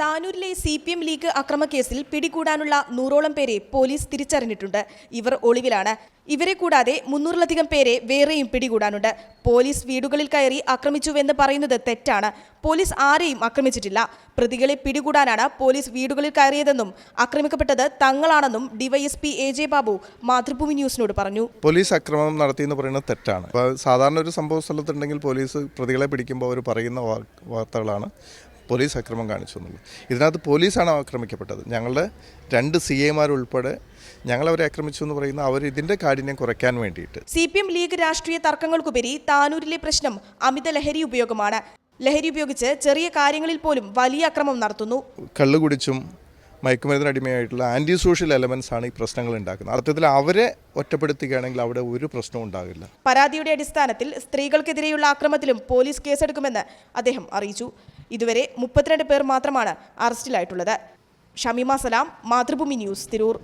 താനൂരിലെ C P M league അക്രമക്കേസിൽ പിടികൂടാനുള്ള നൂറോളം പേരെ പോലീസ് തിരിച്ചറിഞ്ഞിട്ടുണ്ട്. ഇവർ ഒളിവിലാണ്. ഇവരെ കൂടാതെ മുന്നൂറിലധികം പേരെ വേറെയും പിടികൂടാനുണ്ട്. പോലീസ് വീടുകളിൽ കയറി ആക്രമിച്ചുവെന്ന് പറയുന്നത് തെറ്റാണ്. പോലീസ് ആരെയും ആക്രമിച്ചിട്ടില്ല. പ്രതികളെ പിടികൂടാനാണ് പോലീസ് വീടുകളിൽ കയറിയതെന്നും ആക്രമിക്കപ്പെട്ടത് തങ്ങളാണെന്നും DYSP A J Babu Mathrubhumi ന്യൂസിനോട് പറഞ്ഞു. പോലീസ് ആക്രമണം നടത്തി എന്ന് പറയുന്നത് തെറ്റാണ്. സാധാരണ ഒരു സംഭവ സ്ഥലത്തുണ്ടെങ്കിൽ പോലീസ് പ്രതികളെ പിടിക്കുമ്പോൾ അവർ പറയുന്ന വാർത്തകളാണ്. പോലീസ് അക്രമം കാണിച്ചു എന്നുള്ളത് ഇതിനകത്ത് പോലീസാണ് ആക്രമിക്കപ്പെട്ടത്. ഞങ്ങളുടെ രണ്ട് സി എമാർ ഉൾപ്പെടെ ഞങ്ങളവരെ ആക്രമിച്ചു എന്ന് പറയുന്ന അവർ ഇതിന്റെ കാഠിന്യം കുറയ്ക്കാൻ വേണ്ടിയിട്ട്. സി പി എം ലീഗ് രാഷ്ട്രീയ തർക്കങ്ങൾക്കുപരി താനൂരിലെ പ്രശ്നം അമിത ലഹരി ഉപയോഗമാണ്. ലഹരി ഉപയോഗിച്ച് ചെറിയ കാര്യങ്ങളിൽ പോലും വലിയ അക്രമം നടത്തുന്നു. കള്ളു കുടിച്ചും മയക്കുമരുന്നിന് അടിമയായിട്ടുള്ള ആന്റി സോഷ്യൽ എലമെൻസ് ആണ് ഈ പ്രശ്നങ്ങൾ ഉണ്ടാക്കുന്നത്. അർത്ഥത്തിൽ അവരെ ഒറ്റപ്പെടുത്തുകയാണെങ്കിൽ അവിടെ ഒരു പ്രശ്നവും ഉണ്ടാകില്ല. പരാതിയുടെ അടിസ്ഥാനത്തിൽ സ്ത്രീകൾക്കെതിരെയുള്ള ആക്രമത്തിലും പോലീസ് കേസെടുക്കുമെന്ന് അദ്ദേഹം അറിയിച്ചു. ഇതുവരെ മുപ്പത്തിരണ്ട് പേർ മാത്രമാണ് അറസ്റ്റിലായിട്ടുള്ളത്. ഷമീമ സലാം മാതൃഭൂമി ന്യൂസ് തിരൂർ.